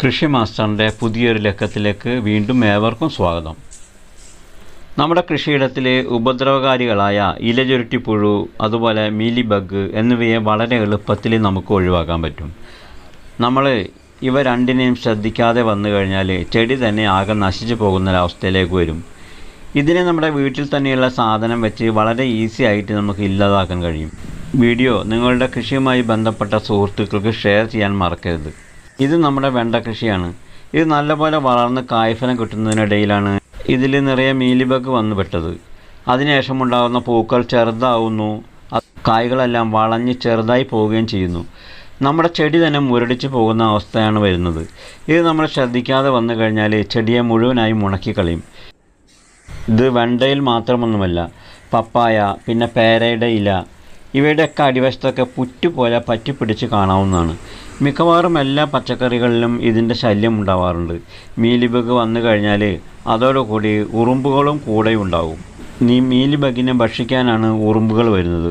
കൃഷി മാസ്റ്ററിന്റെ പുതിയൊരു ലക്കത്തിലേക്ക് വീണ്ടും ഏവർക്കും സ്വാഗതം. നമ്മുടെ കൃഷിയിടത്തിലെ ഉപദ്രവകാരികളായ ഇലചുരുട്ടിപ്പുഴു അതുപോലെ മീലി ബഗ് എന്നിവയെ വളരെ എളുപ്പത്തിൽ നമുക്ക് ഒഴിവാക്കാൻ പറ്റും. നമ്മൾ ഇവ രണ്ടിനെയും ശ്രദ്ധിക്കാതെ വന്നു കഴിഞ്ഞാൽ ചെടി തന്നെ ആകെ നശിച്ചു പോകുന്ന ഒരവസ്ഥയിലേക്ക് വരും. ഇതിനെ നമ്മുടെ വീട്ടിൽ തന്നെയുള്ള സാധനം വെച്ച് വളരെ ഈസി ആയിട്ട് നമുക്ക് ഇല്ലാതാക്കാൻ കഴിയും. വീഡിയോ നിങ്ങളുടെ കൃഷിയുമായി ബന്ധപ്പെട്ട സുഹൃത്തുക്കൾക്ക് ഷെയർ ചെയ്യാൻ മറക്കരുത്. ഇത് നമ്മുടെ വെണ്ട കൃഷിയാണ്. ഇത് നല്ലപോലെ വളർന്ന് കായ്ഫലം കിട്ടുന്നതിനിടയിലാണ് ഇതിൽ നിറയെ മീലിബഗ് അതിനുശേഷം ഉണ്ടാകുന്ന പൂക്കൾ ചെറുതാവുന്നു. കായ്കളെല്ലാം വളഞ്ഞ് ചെറുതായി പോവുകയും ചെയ്യുന്നു. നമ്മുടെ ചെടി തന്നെ മുരടിച്ച് പോകുന്ന അവസ്ഥയാണ് വരുന്നത്. ഇത് നമ്മൾ ശ്രദ്ധിക്കാതെ വന്നു കഴിഞ്ഞാൽ ചെടിയെ മുഴുവനായി മുണക്കിക്കളയും ഇത് വെണ്ടയിൽ മാത്രമൊന്നുമല്ല. പപ്പായ പിന്നെ പേരയുടെ ഇല ഇവയുടെയൊക്കെ അടിവശത്തൊക്കെ പുറ്റുപോലെ പറ്റിപ്പിടിച്ച് കാണാവുന്നതാണ്. മിക്കവാറും എല്ലാ പച്ചക്കറികളിലും ഇതിന്റെ ശല്യം ഉണ്ടാവാറുണ്ട്. മീലിബഗ് വന്നു കഴിഞ്ഞാൽ അതോടുകൂടി ഉറുമ്പുകളും കൂടെ ഉണ്ടാവും നീ മീലിബഗിനെ ഭക്ഷിക്കാനാണ് ഉറുമ്പുകൾ വരുന്നത്.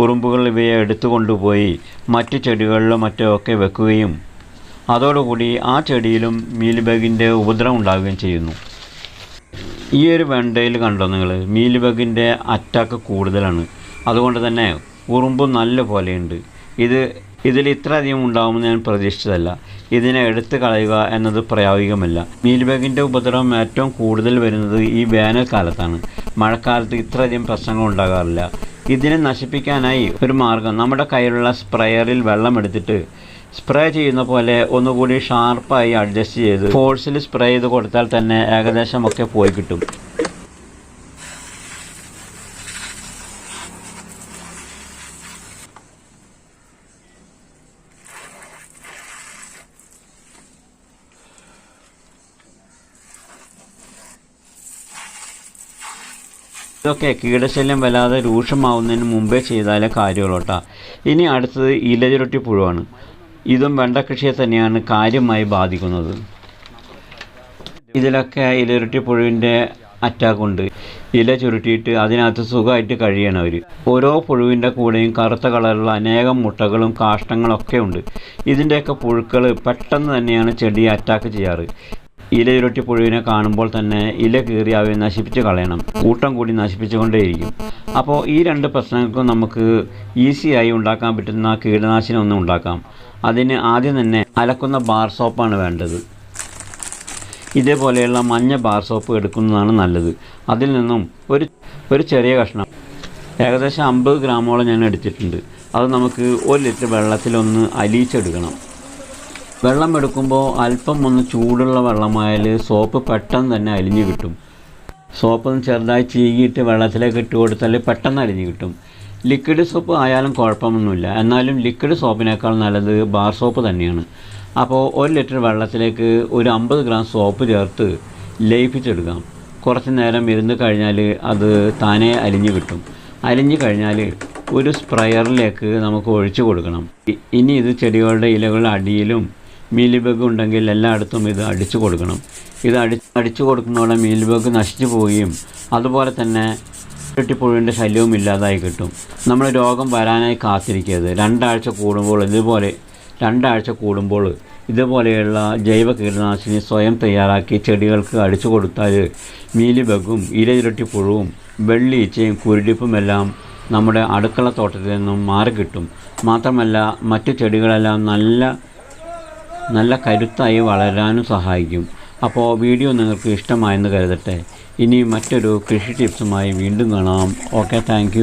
ഉറുമ്പുകൾ ഇവയെ എടുത്തു കൊണ്ടുപോയി മറ്റു ചെടികളിലും മറ്റോ ഒക്കെ വെക്കുകയും അതോടുകൂടി ആ ചെടിയിലും മീലിബഗിന്റെ ഉപദ്രവം ഉണ്ടാവുകയും ചെയ്യുന്നു. ഈ ഒരു വെണ്ടയിൽ കണ്ടോ നിങ്ങൾ മീലിബഗിന്റെ അറ്റാക്ക് കൂടുതലാണ്. അതുകൊണ്ട് തന്നെ ഉറുമ്പ് നല്ല പോലെയുണ്ട്. ഇത് ഇതിൽ ഇത്രയധികം ഉണ്ടാകുമെന്ന് ഞാൻ പ്രതീക്ഷിച്ചതല്ല. ഇതിനെ എടുത്തു കളയുക എന്നത് പ്രായോഗികമല്ല. മീൽബാഗിന്റെ ഉപദ്രവം ഏറ്റവും കൂടുതൽ വരുന്നത് ഈ വേനൽക്കാലത്താണ്. മഴക്കാലത്ത് ഇത്രയധികം പ്രശ്നങ്ങൾ ഉണ്ടാകാറില്ല. ഇതിനെ നശിപ്പിക്കാനായി ഒരു മാർഗം നമ്മുടെ കയ്യിലുള്ള സ്പ്രെയറിൽ വെള്ളം എടുത്തിട്ട് സ്പ്രേ ചെയ്യുന്ന പോലെ ഒന്നുകൂടി ഷാർപ്പായി അഡ്ജസ്റ്റ് ചെയ്ത് ഫോഴ്സിൽ സ്പ്രേ ചെയ്ത് കൊടുത്താൽ തന്നെ ഏകദേശം ഒക്കെ പോയി കിട്ടും. ഇതൊക്കെ കീടശല്യം വല്ലാതെ രൂക്ഷമാവുന്നതിന് മുമ്പേ ചെയ്താലേ കാര്യമുള്ളൂട്ടാ ഇനി അടുത്തത് ഇലചുരുട്ടി പുഴുവാണ്. ഇതും വെണ്ട കൃഷിയെ തന്നെയാണ് കാര്യമായി ബാധിക്കുന്നത്. ഇതിലൊക്കെ ഇലചുരുട്ടി പുഴുവിന്റെ അറ്റാക്ക് ഉണ്ട്. ഇല ചുരുട്ടിയിട്ട് അതിനകത്ത് സുഖമായിട്ട് കഴിയണം അവർ ഓരോ പുഴുവിന്റെ കൂടെയും കറുത്ത കളറുള്ള അനേകം മുട്ടകളും കാഷ്ടങ്ങളൊക്കെ ഉണ്ട്. ഇതിന്റെയൊക്കെ പുഴുക്കൾ പെട്ടെന്ന് തന്നെയാണ് ചെടിയെ അറ്റാക്ക് ചെയ്യാറ്. ഇല ചുരുട്ടി പുഴുവിനെ കാണുമ്പോൾ തന്നെ ഇല കീറി അവയെ നശിപ്പിച്ച് കളയണം. കൂട്ടം കൂടി നശിപ്പിച്ചുകൊണ്ടേയിരിക്കും. അപ്പോൾ ഈ രണ്ട് പ്രശ്നങ്ങൾക്കും നമുക്ക് ഈസിയായി ഉണ്ടാക്കാൻ പറ്റുന്ന കീടനാശിനി ഒന്നും ഉണ്ടാക്കാം. അതിന് ആദ്യം തന്നെ അലക്കുന്ന ബാർ സോപ്പാണ് വേണ്ടത്. ഇതേപോലെയുള്ള മഞ്ഞ ബാർ സോപ്പ് എടുക്കുന്നതാണ് നല്ലത്. അതിൽ നിന്നും ഒരു ഒരു ചെറിയ കഷ്ണം ഏകദേശം അമ്പത് ഗ്രാമോളം ഞാൻ എടുത്തിട്ടുണ്ട്. അത് നമുക്ക് ഒരു ലിറ്റർ വെള്ളത്തിലൊന്ന് അലിയിച്ചെടുക്കണം. വെള്ളം എടുക്കുമ്പോൾ അല്പം ഒന്ന് ചൂടുള്ള വെള്ളമായാൽ സോപ്പ് പെട്ടെന്ന് തന്നെ അലിഞ്ഞു കിട്ടും. സോപ്പ് ചെറുതായി ചീകിയിട്ട് വെള്ളത്തിലേക്ക് ഇട്ട് കൊടുത്താൽ പെട്ടെന്ന് അലിഞ്ഞു കിട്ടും. ലിക്വിഡ് സോപ്പ് ആയാലും കുഴപ്പമൊന്നുമില്ല. എന്നാലും ലിക്വിഡ് സോപ്പിനേക്കാൾ നല്ലത് ബാർ സോപ്പ് തന്നെയാണ്. അപ്പോൾ ഒരു ലിറ്റർ വെള്ളത്തിലേക്ക് ഒരു അമ്പത് ഗ്രാം സോപ്പ് ചേർത്ത് ലയിപ്പിച്ചെടുക്കാം. കുറച്ച് നേരം ഇരുന്ന് കഴിഞ്ഞാൽ അത് താനേ അലിഞ്ഞു കിട്ടും. അലിഞ്ഞു കഴിഞ്ഞാൽ ഒരു സ്പ്രയറിലേക്ക് നമുക്ക് ഒഴിച്ചു കൊടുക്കണം. ഇനി ഇത് ചെടികളുടെ ഇലകളുടെ അടിയിലും മീലിബഗ് ഉണ്ടെങ്കിൽ എല്ലായിടത്തും ഇത് അടിച്ചു കൊടുക്കണം. ഇത് അടി അടിച്ചു കൊടുക്കുന്നതോടെ മീലിബഗ് നശിച്ചു പോവുകയും അതുപോലെ തന്നെ ഇരട്ടിപ്പുഴുവിന്റെ ശല്യവും ഇല്ലാതായി കിട്ടും. നമ്മൾ രോഗം വരാനായി കാത്തിരിക്കരുത്. രണ്ടാഴ്ച കൂടുമ്പോൾ ഇതുപോലെ രണ്ടാഴ്ച കൂടുമ്പോൾ ഇതുപോലെയുള്ള ജൈവ കീടനാശിനി സ്വയം തയ്യാറാക്കി ചെടികൾക്ക് അടിച്ചു കൊടുത്താൽ മീലിബഗും ഇരയിരട്ടിപ്പുഴുവും വെള്ളീച്ചയും കുരുടിപ്പുമെല്ലാം നമ്മുടെ അടുക്കള തോട്ടത്തിൽ നിന്നും മാറിക്കിട്ടും. മാത്രമല്ല മറ്റു ചെടികളെല്ലാം നല്ല നല്ല കരുത്തായി വളരാനും സഹായിക്കും. അപ്പോൾ വീഡിയോ നിങ്ങൾക്ക് ഇഷ്ടമായെന്ന് കരുതട്ടെ. ഇനി മറ്റൊരു കൃഷി ടിപ്സുമായി വീണ്ടും കാണാം. Okay thank